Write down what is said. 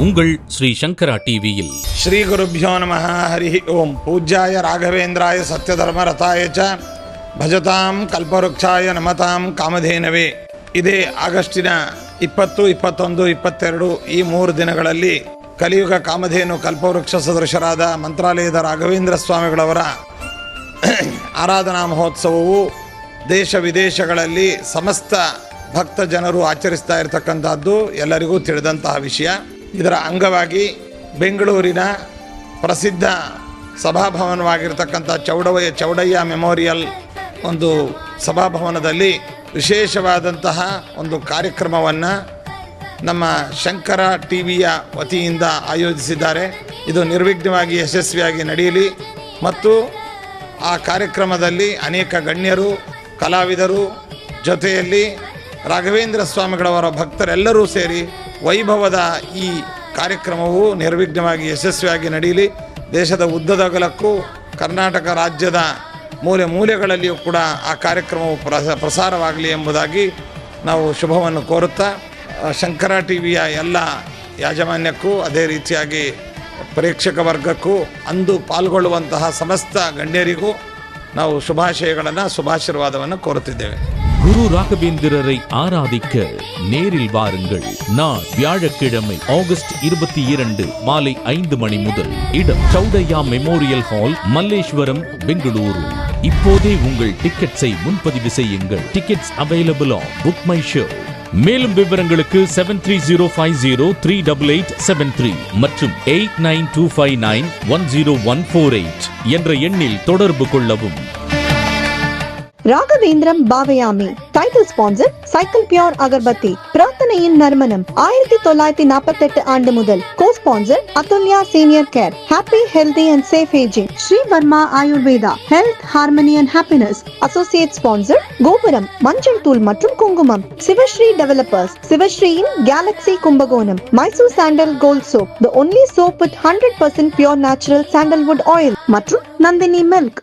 உங்கள் ஸ்ரீ சங்கரா டிவியில் ಶ್ರೀ ಗುರುಭ್ಯೋ ನಮಃ ಹರಿ ಓಂ ಪೂಜ್ಯಾಯ ರಾಘವೇಂದ್ರಾಯ ಸತ್ಯಧರ್ಮರಥಾಯ ಚ ಭಜತಾಂ ಕಲ್ಪವೃಕ್ಷಾಯ ನಮತಾಂ ಕಾಮಧೇನವೇ ಇದೇ ಆಗಸ್ಟಿನ ಇಪ್ಪತ್ತು ಇಪ್ಪತ್ತೊಂದು ಇಪ್ಪತ್ತೆರಡು ಈ ಮೂರು ದಿನಗಳಲ್ಲಿ ಕಲಿಯುಗ ಕಾಮಧೇನು ಕಲ್ಪವೃಕ್ಷ ಸದೃಶರಾದ ಮಂತ್ರಾಲಯದ ರಾಘವೇಂದ್ರ ಸ್ವಾಮಿಗಳವರ ಆರಾಧನಾ ಮಹೋತ್ಸವವು ದೇಶ ವಿದೇಶಗಳಲ್ಲಿ ಸಮಸ್ತ ಭಕ್ತ ಜನರು ಆಚರಿಸ್ತಾ ಇರತಕ್ಕಂಥದ್ದು ಎಲ್ಲರಿಗೂ ತಿಳಿದಂತಹ ವಿಷಯ ಇದರ ಅಂಗವಾಗಿ ಬೆಂಗಳೂರಿನ ಪ್ರಸಿದ್ಧ ಸಭಾಭವನವಾಗಿರ್ತಕ್ಕಂಥ ಚೌಡವಯ್ಯ ಚೌಡಯ್ಯ ಮೆಮೋರಿಯಲ್ ಒಂದು ಸಭಾಭವನದಲ್ಲಿ ವಿಶೇಷವಾದಂತಹ ಒಂದು ಕಾರ್ಯಕ್ರಮವನ್ನು ನಮ್ಮ ಶಂಕರ ಟಿ ವಿಯ ವತಿಯಿಂದ ಆಯೋಜಿಸಿದ್ದಾರೆ. ಇದು ನಿರ್ವಿಘ್ನವಾಗಿ ಯಶಸ್ವಿಯಾಗಿ ನಡೆಯಲಿ ಮತ್ತು ಆ ಕಾರ್ಯಕ್ರಮದಲ್ಲಿ ಅನೇಕ ಗಣ್ಯರು, ಕಲಾವಿದರು ಜೊತೆಯಲ್ಲಿ ರಾಘವೇಂದ್ರ ಸ್ವಾಮಿಗಳವರ ಭಕ್ತರೆಲ್ಲರೂ ಸೇರಿ ವೈಭವದ ಈ ಕಾರ್ಯಕ್ರಮವು ನಿರ್ವಿಘ್ನವಾಗಿ ಯಶಸ್ವಿಯಾಗಿ ನಡೆಯಲಿ. ದೇಶದ ಉದ್ದದಗಲಕ್ಕೂ ಕರ್ನಾಟಕ ರಾಜ್ಯದ ಮೂಲೆ ಮೂಲೆಗಳಲ್ಲಿಯೂ ಕೂಡ ಆ ಕಾರ್ಯಕ್ರಮವು ಪ್ರಸ, ಪ್ರಸಾರವಾಗಲಿ ಎಂಬುದಾಗಿ ನಾವು ಶುಭವನ್ನು ಕೋರುತ್ತಾ ಶಂಕರ ಟಿ ವಿಯ ಎಲ್ಲ ಯಾಜಮಾನ್ಯಕ್ಕೂ, ಅದೇ ರೀತಿಯಾಗಿ ಪ್ರೇಕ್ಷಕ ವರ್ಗಕ್ಕೂ, ಅಂದು ಪಾಲ್ಗೊಳ್ಳುವಂತಹ ಸಮಸ್ತ ಗಣ್ಯರಿಗೂ ನಾವು ಶುಭಾಶಯಗಳನ್ನು, ಶುಭಾಶೀರ್ವಾದವನ್ನು ಕೋರುತ್ತಿದ್ದೇವೆ. குரு ராகவேந்திரரை ஆராதிக்க நேரில் வாருங்கள். நான் வியாழக்கிழமை ஆகஸ்ட் இருபத்தி இரண்டு மாலை ஐந்து மணி முதல். இடம் சௌடையா மெமோரியல் ஹால் மல்லேஸ்வரம் பெங்களூரு. இப்போதே உங்கள் டிக்கெட்ஸை முன்பதிவு செய்யுங்கள். Tickets available on book my show மேலும் விவரங்களுக்கு seven three zero five zero three double eight seven three மற்றும் eight nine two five nine one zero one four eight என்ற எண்ணில் தொடர்பு கொள்ளவும். Raghavendram Bhavayami title sponsor Cycle pure agarbatti பிரார்த்தனையின் நறுமணம் ஆயிரத்தி தொள்ளாயிரத்தி நாற்பத்தி எட்டு ஆண்டு முதல் co sponsor Atulya senior care happy healthy and safe ageing Sri Varma Ayurveda health harmony and happiness associate sponsor Gopuram மஞ்சள் தூள் மற்றும் குங்குமம் Sivasri developers சிவஸ்ரீயின் galaxy Kumbakonam Mysore sandal gold soap the only soap with hundred percent pure natural sandalwood oil மற்றும் Nandini milk